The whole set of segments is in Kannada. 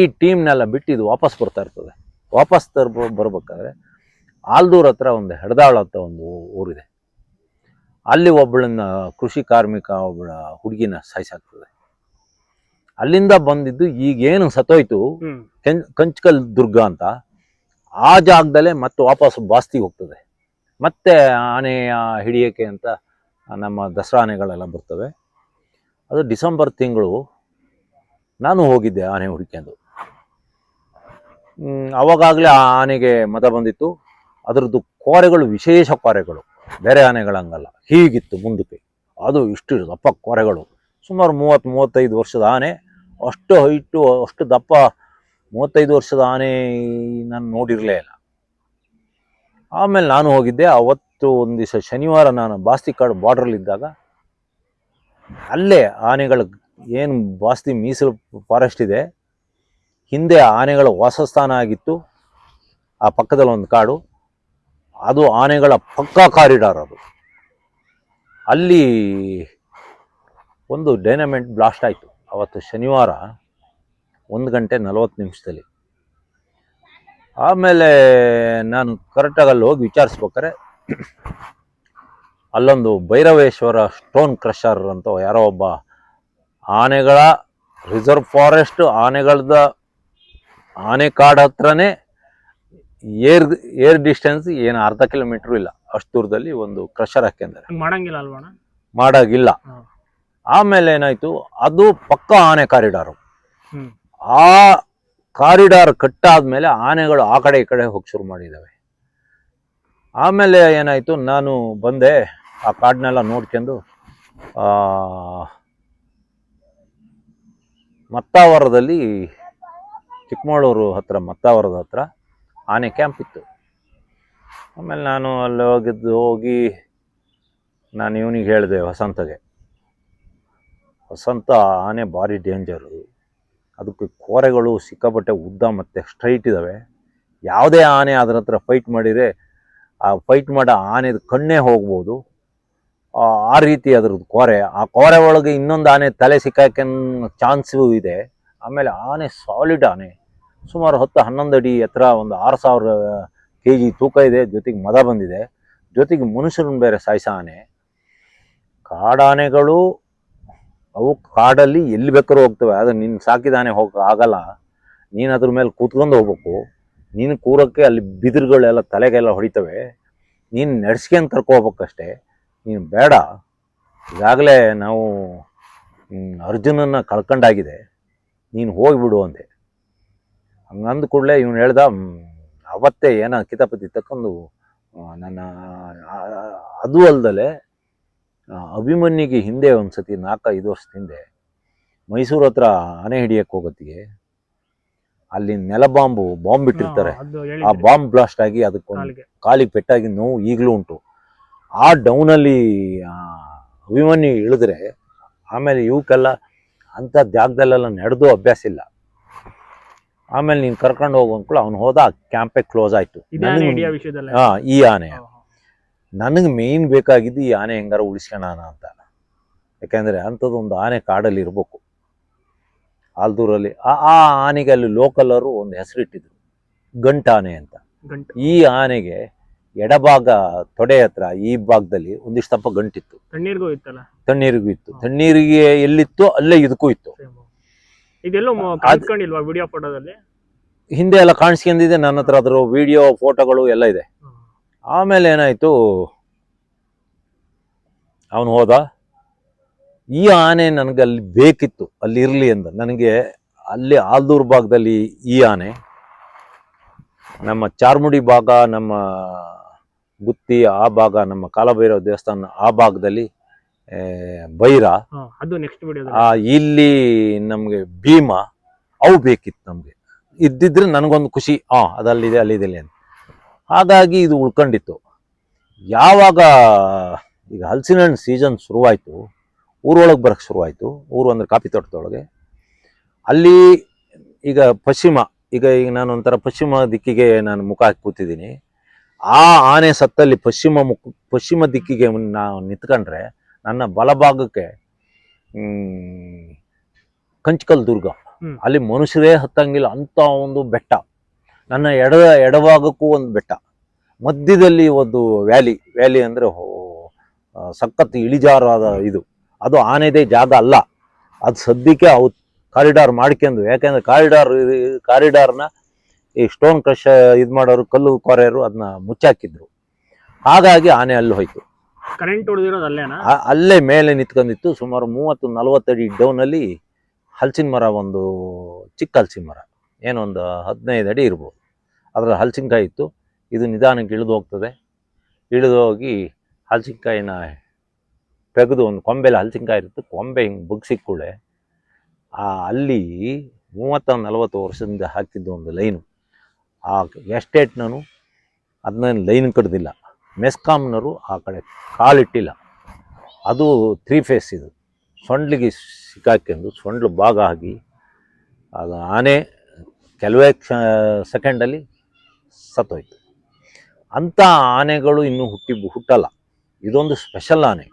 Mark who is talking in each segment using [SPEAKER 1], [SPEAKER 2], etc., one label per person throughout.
[SPEAKER 1] ಈ ಟೀಮ್ನೆಲ್ಲ ಬಿಟ್ಟು ಇದು ವಾಪಸ್ ಬರ್ತಾ ಇರ್ತದೆ. ವಾಪಸ್ ತರ್ ಬರ್ಬೇಕಾದ್ರೆ ಆಲ್ದೂರ್ ಹತ್ರ ಒಂದು ಹೆಡ್ದಾಳ ಅಂತ ಒಂದು ಊರಿದೆ. ಅಲ್ಲಿ ಒಬ್ಬಳನ್ನ ಕೃಷಿ ಕಾರ್ಮಿಕ ಒಬ್ಬಳ ಹುಡುಗಿನ ಸಾಯಿಸಾಗ್ತದೆ ಅಲ್ಲಿಂದ ಬಂದಿದ್ದು ಈಗೇನು ಸತ್ತೋಯ್ತು ಕಂಚ್ಕಲ್ ದುರ್ಗ ಅಂತ ಆ ಜಾಗದಲ್ಲೇ ಮತ್ತೆ ವಾಪಸ್ ಬಾಸ್ತಿಗೆ ಹೋಗ್ತದೆ. ಮತ್ತೆ ಆನೆ ಹಿಡಿಯೋಕೆ ಅಂತ ನಮ್ಮ ದಸರಾ ಆನೆಗಳೆಲ್ಲ ಬರ್ತವೆ. ಅದು ಡಿಸೆಂಬರ್ ತಿಂಗಳು ನಾನು ಹೋಗಿದ್ದೆ ಆನೆ ಹುಡುಕ್ಯಂದು. ಅವಾಗಾಗಲೇ ಆ ಆನೆಗೆ ಮತ ಬಂದಿತ್ತು. ಅದರದ್ದು ಕೋರೆಗಳು ವಿಶೇಷ ಕೋರೆಗಳು ಬೇರೆ ಆನೆಗಳಂಗಲ್ಲ. ಹೀಗಿತ್ತು ಮುಂದಕ್ಕೆ. ಅದು ಇಷ್ಟು ದಪ್ಪ ಕೋರೆಗಳು ಸುಮಾರು ಮೂವತ್ತು, ಮೂವತ್ತೈದು ವರ್ಷದ ಆನೆ. ಅಷ್ಟು ಹೈಟು, ಅಷ್ಟು ದಪ್ಪ ಮೂವತ್ತೈದು ವರ್ಷದ ಆನೆ ನಾನು ನೋಡಿರಲೇ ಇಲ್ಲ. ಆಮೇಲೆ ನಾನು ಹೋಗಿದ್ದೆ. ಅವತ್ತು ಒಂದು ದಿವಸ ಶನಿವಾರ ನಾನು ಬಾಸ್ತಿ ಕಾಡು ಬಾರ್ಡ್ರಲ್ಲಿದ್ದಾಗ ಅಲ್ಲೇ ಆನೆಗಳ ಏನು ಬಾಸ್ತಿ ಮೀಸಲು ಫಾರೆಸ್ಟ್ ಇದೆ. ಹಿಂದೆ ಆನೆಗಳ ವಾಸಸ್ಥಾನ ಆಗಿತ್ತು. ಆ ಪಕ್ಕದಲ್ಲಿ ಒಂದು ಕಾಡು. ಅದು ಆನೆಗಳ ಪಕ್ಕಾ ಕಾರಿಡಾರ್ ಅದು. ಅಲ್ಲಿ ಒಂದು ಡೈನಮೆಂಟ್ ಬ್ಲಾಸ್ಟ್ ಆಯಿತು. ಅವತ್ತು ಶನಿವಾರ ಒಂದು ಗಂಟೆ ನಲವತ್ತು ನಿಮಿಷದಲ್ಲಿ. ಆಮೇಲೆ ನಾನು ಕರೆಕ್ಟಾಗಿ ಅಲ್ಲಿ ಹೋಗಿ ವಿಚಾರಿಸ್ಬೇಕಾರೆ ಅಲ್ಲೊಂದು ಭೈರವೇಶ್ವರ ಸ್ಟೋನ್ ಕ್ರಷರ್ ಅಂತ ಯಾರೋ ಒಬ್ಬ ಆನೆಗಳ ರಿಸರ್ವ್ ಫಾರೆಸ್ಟ್ ಆನೆಗಳದ ಆನೆ ಕಾಡು ಹತ್ರನೇ ಏರ್ ಏರ್ ಡಿಸ್ಟೆನ್ಸ್ ಏನು ಅರ್ಧ ಕಿಲೋಮೀಟರ್ ಇಲ್ಲ. ಅಷ್ಟು ದೂರದಲ್ಲಿ ಒಂದು ಕ್ರಷರ್ ಹಾಕ್ಯಂದರೆ.
[SPEAKER 2] ಹಂಗ್ ಮಾಡಂಗಿಲ್ಲ ಅಲ್ವಣ
[SPEAKER 1] ಮಾಡಾಗಿಲ್ಲ. ಆಮೇಲೆ ಏನಾಯ್ತು ಅದು ಪಕ್ಕ ಆನೆ ಕಾರಿಡಾರು.
[SPEAKER 2] ಹ್ಮ್.
[SPEAKER 1] ಆ ಕಾರಿಡಾರ್ ಕಟ್ಟಾದ್ಮೇಲೆ ಆನೆಗಳು ಆ ಕಡೆ ಈ ಕಡೆ ಹೋಗಿ ಶುರು ಮಾಡಿದ್ದಾವೆ ಆಮೇಲೆ ಏನಾಯ್ತು ನಾನು ಬಂದೆ ಆ ಕಾಡನ್ನೆಲ್ಲ ನೋಡ್ಕೊಂಡು ಆ, ಮತ್ತಾವರದಲ್ಲಿ ಚಿಕ್ಕಮಗಳೂರು ಹತ್ರ, ಮತ್ತಾವರದ ಹತ್ರ ಆನೆ ಕ್ಯಾಂಪ್ ಇತ್ತು. ಆಮೇಲೆ ನಾನು ಅಲ್ಲಿ ಹೋಗಿದ್ದು, ಹೋಗಿ ನಾನು ಇವನಿಗೆ ಹೇಳಿದೆ ವಸಂತಗೆ, ವಸಂತ, ಆನೆ ಭಾರಿ ಡೇಂಜರು ಅದಕ್ಕೆ ಕೋರೆಗಳು ಸಿಕ್ಕಾಪಟ್ಟೆ ಉದ್ದ ಮತ್ತು ಸ್ಟ್ರೈಟ್ ಇದ್ದಾವೆ ಯಾವುದೇ ಆನೆ ಅದ್ರ ಹತ್ರ ಫೈಟ್ ಮಾಡಿದರೆ, ಆ ಫೈಟ್ ಮಾಡೋ ಆನೆದು ಕಣ್ಣೇ ಹೋಗ್ಬೋದು. ಆ ರೀತಿ ಅದ್ರದ್ದು ಕೋರೆ. ಆ ಕೋರೆ ಒಳಗೆ ಇನ್ನೊಂದು ಆನೆ ತಲೆ ಸಿಕ್ಕಾಕೆ ಚಾನ್ಸು ಇದೆ. ಆಮೇಲೆ ಆನೆ ಸಾಲಿಡ್ ಆನೆ. ಸುಮಾರು ಹತ್ತು ಹನ್ನೊಂದು ಅಡಿ ಎತ್ತರ ಒಂದು ಆರು ಸಾವಿರ ಕೆ ಜಿ ತೂಕ ಇದೆ, ಜೊತೆಗೆ ಮದ ಬಂದಿದೆ. ಜೊತೆಗೆ ಮನುಷ್ಯರನ್ನು ಬೇರೆ ಸಾಯಿಸ ಆನೆ. ಕಾಡಾನೆಗಳು ಅವು ಕಾಡಲ್ಲಿ ಎಲ್ಲಿ ಬೇಕಾದ್ರೂ ಹೋಗ್ತವೆ. ಆದರೆ ನೀನು ಸಾಕಿದ ಆನೆ ಹೋಗಕ್ಕೆ ಆಗಲ್ಲ. ನೀನು ಅದ್ರ ಮೇಲೆ ಕೂತ್ಕೊಂಡು ಹೋಗ್ಬೇಕು. ನೀನು ಕೂರೋಕ್ಕೆ ಅಲ್ಲಿ ಬಿದಿರುಗಳೆಲ್ಲ ತಲೆಗೆಲ್ಲ ಹೊಡಿತವೆ. ನೀನು ನಡೆಸ್ಕೊಂಡು ಕರ್ಕೋಬೇಕಷ್ಟೇ. ನೀನು ಬೇಡ. ಈಗಾಗಲೇ ನಾವು ಅರ್ಜುನನ್ನ ಕಳ್ಕೊಂಡಾಗಿದೆ. ನೀನು ಹೋಗಿಬಿಡು ಅಂದೆ. ಹಂಗಂದ ಕೂಡಲೇ ಇವನು ಹೇಳ್ದ "ಹ್ಮ್, ಅವತ್ತೇ ಏನೋ ಕಿತಾಪತಿ ತಕ್ಕೊಂಡು ನನ್ನ ಅದು ಅಲ್ಲದಲೆ ಅಭಿಮನ್ಯಿಗೆ ಹಿಂದೆ ಒಂದು ಸತಿ ನಾಲ್ಕೈದು ಐದು ವರ್ಷದ ಹಿಂದೆ ಮೈಸೂರು ಹತ್ರ ಆನೆ ಹಿಡಿಯಕ್ಕೆ ಹೋಗತ್ತಿಗೆ ಅಲ್ಲಿ ನೆಲ ಬಾಂಬು ಬಾಂಬ್ ಬಿಟ್ಟಿರ್ತಾರೆ ಆ ಬಾಂಬ್ ಬ್ಲಾಸ್ಟ್ ಆಗಿ ಅದಕ್ಕೊಂದು
[SPEAKER 2] ಕಾಲಿಗೆ.
[SPEAKER 1] ಕಾಲಿಗೆ ಪೆಟ್ಟಾಗಿ ನೋವು ಈಗಲೂ ಉಂಟು. ಆ ಡೌನಲ್ಲಿ ಅಭಿಮನ್ಯು ಇಳಿದ್ರೆ ಆಮೇಲೆ ಇವಕ್ಕೆಲ್ಲ ಅಂಥ ಜಾಗದಲ್ಲೆಲ್ಲ ನಡೆದು ಅಭ್ಯಾಸ ಇಲ್ಲ. ಆಮೇಲೆ ನೀನು ಕರ್ಕೊಂಡು ಹೋಗೋ ಅಂದ್ಕೊಳ್ಳಿ ಅವ್ನು ಹೋದ ಕ್ಯಾಂಪೇ ಕ್ಲೋಸ್ ಆಯ್ತು. ಹಾ ಈ ಆನೆ. ನನಗೆ ಮೇಯ್ನ್ ಬೇಕಾಗಿದ್ದು ಈ ಆನೆ ಹೆಂಗಾರ ಉಳಿಸ್ಕೊಳ್ಳೋಣ ಅಂತ. ಯಾಕೆಂದರೆ ಅಂಥದ್ದೊಂದು ಆನೆ ಕಾಡಲ್ಲಿ ಇರಬೇಕು. ಆಲ್ದೂರಲ್ಲಿ ಆ ಆ ಆನೆಗೆ ಅಲ್ಲಿ ಲೋಕಲರು ಒಂದು ಹೆಸರಿಟ್ಟಿದ್ರು. ಗಂಟಾನೆ ಅಂತ. ಈ ಆನೆಗೆ ಎಡಭಾಗ ತೊಡೆ ಹತ್ರ ಈ ಭಾಗದಲ್ಲಿ ಒಂದಿಷ್ಟು ತಪ್ಪ ಗಂಟಿತ್ತು.
[SPEAKER 2] ತಣ್ಣೀರ್ಗೂ ಇತ್ತಲ್ಲ?
[SPEAKER 1] ತಣ್ಣೀರಿಗೂ ಇತ್ತು. ತಣ್ಣೀರಿಗೆ ಎಲ್ಲಿತ್ತು ಅಲ್ಲೇ ಇದಕ್ಕೂ ಇತ್ತು.
[SPEAKER 2] Same. ಇದೆಲ್ಲೋ ಕಾಣಿಸ್ಕೊಂಡಿಲ್ವಾ ವಿಡಿಯೋ ಫೋಟೋದಲ್ಲಿ
[SPEAKER 1] ಹಿಂದೆ ಎಲ್ಲ ಕಾಣಿಸ್ಕೊಂಡಿದೆ ನನ್ನ ಹತ್ರ ಅದ್ರ ವಿಡಿಯೋ ಫೋಟೋಗಳು ಎಲ್ಲ ಇದೆ. ಆಮೇಲೆ ಏನಾಯ್ತು? ಅವನು ಹೋದ. ಈ ಆನೆ ನನಗೆ ಅಲ್ಲಿ ಬೇಕಿತ್ತು ಅಲ್ಲಿ ಇರಲಿ ಅಂತ. ನನಗೆ ಅಲ್ಲಿ ಆಲ್ದೂರ್ ಭಾಗದಲ್ಲಿ ಈ ಆನೆ ನಮ್ಮ ಚಾರ್ಮುಡಿ ಭಾಗ ನಮ್ಮ ಗುತ್ತಿ ಆ ಭಾಗ ನಮ್ಮ ಕಾಲಭೈರವ ದೇವಸ್ಥಾನ ಆ ಭಾಗದಲ್ಲಿ ಭೈರ ಬೈರ.
[SPEAKER 2] ಅದು ನೆಕ್ಸ್ಟ್
[SPEAKER 1] ಇಲ್ಲಿ ನಮಗೆ ಭೀಮ ಅವು ಬೇಕಿತ್ತು ನಮಗೆ. ಇದ್ದಿದ್ರೆ ನನಗೊಂದು ಖುಷಿ ಆ ಅದಲ್ಲಿದೆ ಅಲ್ಲಿದೆ ಅಂತ. ಹಾಗಾಗಿ ಇದು ಉಳ್ಕೊಂಡಿತ್ತು. ಯಾವಾಗ ಈಗ ಹಲಸಿನ ಹಣ್ಣು ಸೀಸನ್ ಶುರುವಾಯಿತು ಊರೊಳಗೆ ಬರಕ್ಕೆ ಶುರುವಾಯಿತು ಊರು ಅಂದರೆ ಕಾಫಿ ತೋಟದೊಳಗೆ. ಅಲ್ಲಿ ಈಗ ಪಶ್ಚಿಮ ಈಗ ಈಗ ನಾನು ಒಂಥರ ಪಶ್ಚಿಮ ದಿಕ್ಕಿಗೆ ನಾನು ಮುಖ ಹಾಕಿ ಕೂತಿದ್ದೀನಿ. ಆ ಆನೆ ಸತ್ತಲ್ಲಿ ಪಶ್ಚಿಮ ಮುಖ ಪಶ್ಚಿಮ ದಿಕ್ಕಿಗೆ ನಾವು ನಿಂತ್ಕೊಂಡ್ರೆ ನನ್ನ ಬಲಭಾಗಕ್ಕೆ ಕಂಚಕಲ್ ಕಂಚ್ಕಲ್ ದುರ್ಗ. ಅಲ್ಲಿ ಮನುಷ್ಯರೇ ಹತ್ತಂಗಿಲ್ಲ. ಅಂತ ಒಂದು ಬೆಟ್ಟ. ನನ್ನ ಎಡ ಎಡಭಾಗಕ್ಕೂ ಒಂದು ಬೆಟ್ಟ. ಮಧ್ಯದಲ್ಲಿ ಒಂದು ವ್ಯಾಲಿ. ವ್ಯಾಲಿ ಅಂದರೆ ಸಖತ್ ಇಳಿಜಾರಾದ ಇದು. ಅದು ಆನೆದೇ ಜಾಗ ಅಲ್ಲ. ಅದು ಸದ್ಯಕ್ಕೆ ಅವು ಕಾರಿಡಾರ್ ಮಾಡ್ಕೊಂಡು ಯಾಕೆಂದ್ರೆ ಕಾರಿಡಾರ್ ಕಾರಿಡಾರ್ನ ಈ ಸ್ಟೋನ್ ಕ್ರಶ್ ಇದು ಮಾಡೋರು ಕಲ್ಲು ಕೊರೆಯರು ಅದನ್ನ ಮುಚ್ಚಾಕಿದ್ರು. ಹಾಗಾಗಿ ಆನೆ ಅಲ್ಲಿ ಹೋಯ್ತು.
[SPEAKER 2] ಕರೆಂಟ್ ಹೊಡೆದಿರೋದು ಅಲ್ಲೇನಾ?
[SPEAKER 1] ಆ- ಅಲ್ಲೇ ಮೇಲೆ ನಿಂತ್ಕೊಂಡಿತ್ತು. ಸುಮಾರು ಮೂವತ್ತು ನಲವತ್ತಡಿ ಡೌನಲ್ಲಿ ಹಲ್ಸಿನ ಮರ ಒಂದು ಚಿಕ್ಕ ಹಲ್ಸಿನ ಮರ. ಏನೊಂದು ಹದಿನೈದು ಅಡಿ ಇರ್ಬೋದು. ಅದರ ಹಲ್ಸಿನಕಾಯಿ ಇತ್ತು. ಇದು ನಿಧಾನಕ್ಕೆ ಇಳಿದು ಹೋಗ್ತದೆ. ಇಳಿದು ಹೋಗಿ ಹಲ್ಸಿನಕಾಯಿನ ತೆಗೆದು ಒಂದು ಕೊಂಬೆಲಿ ಹಲ್ಸಿನಕಾಯಿ ಇರುತ್ತೆ. ಕೊಂಬೆ ಹಿಂಗೆ ಬುಗ್ಸಿಕ್ಕೂಳೆ ಆ ಅಲ್ಲಿ ಮೂವತ್ತ ನಲವತ್ತು ವರ್ಷದಿಂದ ಹಾಕಿದ್ದು ಒಂದು ಲೈನು. ಆ ಎಸ್ಟೇಟ್ನೂ ಅದನ್ನ ಲೈನ್ ಕಡ್ದಿಲ್ಲ. ಮೆಸ್ಕಾಮ್ನವರು ಆ ಕಡೆ ಕಾಲಿಟ್ಟಿಲ್ಲ. ಅದು ತ್ರೀ ಫೇಸ್ ಇದು. ಸೊಂಡ್ಲಿಗೆ ಸಿಕ್ಕಾಕೊಂಡು ಸೊಂಡ್ಲು ಭಾಗ ಆಗಿ ಅದು ಆನೆ ಕೆಲವೇ ಕ್ಷ ಸೆಕೆಂಡಲ್ಲಿ ಸತ್ತೋಯ್ತು. ಅಂಥ ಆನೆಗಳು ಇನ್ನೂ ಹುಟ್ಟಿ ಹುಟ್ಟಲ್ಲ. ಇದೊಂದು ಸ್ಪೆಷಲ್ ಆನೆ.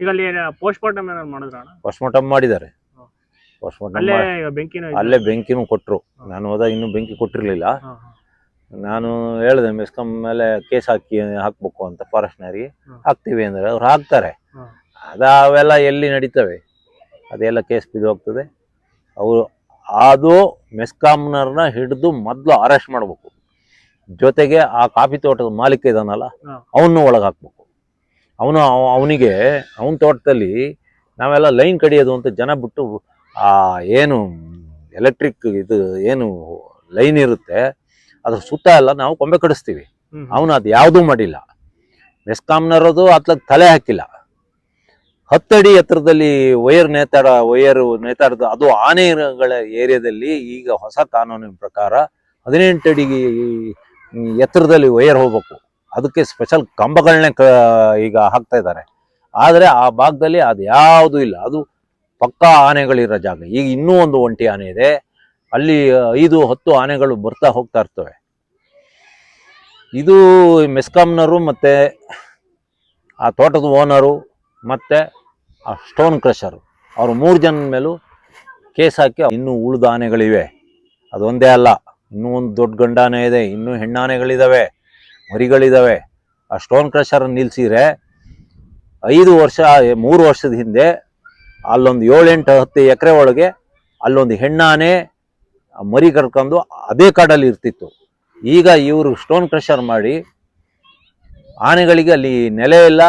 [SPEAKER 2] ಈಗ ಅಲ್ಲಿ ಪೋಸ್ಟ್ ಮಾರ್ಟಮ್ ಏನಾದ್ರು ಮಾಡಿದ್ರ
[SPEAKER 1] ಪೋಸ್ಟ್ಮಾರ್ಟಮ್ ಮಾಡಿದ್ದಾರೆ.
[SPEAKER 2] ಅಲ್ಲೇ ಬೆಂಕಿನೂ
[SPEAKER 1] ಕೊಟ್ಟರು ನಾನು ಹೋದಾಗ ಇನ್ನೂ ಬೆಂಕಿ ಕೊಟ್ಟಿರಲಿಲ್ಲ. ನಾನು ಹೇಳಿದೆ ಮೆಸ್ಕಾಂ ಮೇಲೆ ಕೇಸ್ ಹಾಕಿ ಹಾಕ್ಬೇಕು ಅಂತ
[SPEAKER 2] ಫಾರೆಸ್ಟ್ನವರಿಗೆ.
[SPEAKER 1] ಹಾಕ್ತೀವಿ ಅಂದರೆ ಅವ್ರು ಹಾಕ್ತಾರೆ.
[SPEAKER 2] ಅದಾವೆಲ್ಲ
[SPEAKER 1] ಅದು ಅವೆಲ್ಲ ಎಲ್ಲಿ ನಡೀತವೆ? ಅದೆಲ್ಲ ಕೇಸ್ ಬಿದ್ದು ಹೋಗ್ತದೆ ಅವರು ಅದು ಮೆಸ್ಕಾಮ್ನರ್ನ ಹಿಡಿದು ಮೊದಲು ಅರೆಸ್ಟ್ ಮಾಡಬೇಕು. ಜೊತೆಗೆ ಆ ಕಾಫಿ ತೋಟದ ಮಾಲೀಕ ಇದಾನಲ್ಲ. ಅವನು ಒಳಗೆ ಹಾಕ್ಬೇಕು. ಅವನು ಅವನಿಗೆ ಅವನ ತೋಟದಲ್ಲಿ ನಾವೆಲ್ಲ ಲೈನ್ ಕಡಿಯೋದು ಅಂತ ಜನ ಬಿಟ್ಟು ಆ ಏನು ಎಲೆಕ್ಟ್ರಿಕ್ ಇದು ಏನು ಲೈನ್ ಇರುತ್ತೆ ಅದ್ರ ಸುತ್ತ ಎಲ್ಲ ನಾವು ಕೊಂಬೆ ಕಡಿಸ್ತೀವಿ. ಅವನು ಅದು ಯಾವುದೂ ಮಾಡಿಲ್ಲ. ಮೆಸ್ಕಾಮ್ನರೋದು ಅತ್ಲಾಗ ತಲೆ ಹಾಕಿಲ್ಲ. ಹತ್ತಡಿ ಎತ್ತರದಲ್ಲಿ ವೈರ್ ನೇತಾಡ ವೈರ್ ನೇತಾಡದ ಅದು ಆನೆಗಳ ಏರಿಯಾದಲ್ಲಿ ಈಗ ಹೊಸ ಕಾನೂನಿನ ಪ್ರಕಾರ ಹದಿನೆಂಟು ಅಡಿ ಎತ್ತರದಲ್ಲಿ ವೈರ್ ಹೋಗ್ಬೇಕು. ಅದಕ್ಕೆ ಸ್ಪೆಷಲ್ ಕಂಬಗಳನ್ನೇ ಈಗ ಹಾಕ್ತಾ ಇದ್ದಾರೆ. ಆದರೆ ಆ ಭಾಗದಲ್ಲಿ ಅದು ಯಾವುದೂ ಇಲ್ಲ. ಅದು ಪಕ್ಕಾ ಆನೆಗಳಿರೋ ಜಾಗ. ಈಗ ಇನ್ನೂ ಒಂದು ಒಂಟಿ ಆನೆ ಇದೆ. ಅಲ್ಲಿ ಐದು, ಹತ್ತು ಆನೆಗಳು ಬರ್ತಾ ಹೋಗ್ತಾ ಇರ್ತವೆ. ಇದು ಮೆಸ್ಕಾಮ್ನವರು ಮತ್ತು ಆ ತೋಟದ ಓನರು ಮತ್ತು ಆ ಸ್ಟೋನ್ ಕ್ರಷರು. ಅವರು ಮೂರು ಜನ ಮೇಲೂ ಕೇಸ್ ಹಾಕಿ ಇನ್ನೂ ಉಳಿದ ಆನೆಗಳಿವೆ. ಅದೊಂದೇ ಅಲ್ಲ, ಇನ್ನೂ ಒಂದು ದೊಡ್ಡ ಗಂಡಾನೆ ಇದೆ, ಇನ್ನೂ ಹೆಣ್ಣಾನೆಗಳಿದ್ದಾವೆ ಮರಿಗಳಿದ್ದಾವೆ ಆ ಸ್ಟೋನ್ ಕ್ರಷರ್ ನಿಲ್ಲಿಸಿದ್ರೆ ಐದು ವರ್ಷ, ಮೂರು ವರ್ಷದ ಹಿಂದೆ ಅಲ್ಲೊಂದು ಏಳೆಂಟು ಹತ್ತು ಎಕರೆ ಒಳಗೆ ಅಲ್ಲೊಂದು ಹೆಣ್ಣಾನೆ ಮರಿ ಕರ್ಕೊಂಡು ಅದೇ ಕಾಡಲ್ಲಿ ಇರ್ತಿತ್ತು. ಈಗ ಇವರು ಸ್ಟೋನ್ ಕ್ರಷರ್ ಮಾಡಿ ಆನೆಗಳಿಗೆ ಅಲ್ಲಿ ನೆಲೆ ಇಲ್ಲ,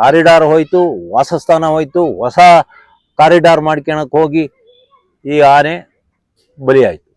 [SPEAKER 1] ಕಾರಿಡಾರ್ ಹೋಯಿತು, ವಾಸಸ್ಥಾನ ಹೋಯಿತು, ಹೊಸ ಕಾರಿಡಾರ್ ಮಾಡ್ಕೊಳಕ್ಕೆ ಹೋಗಿ ಈ ಆನೆ ಬಲಿಯಾಯ್ತು.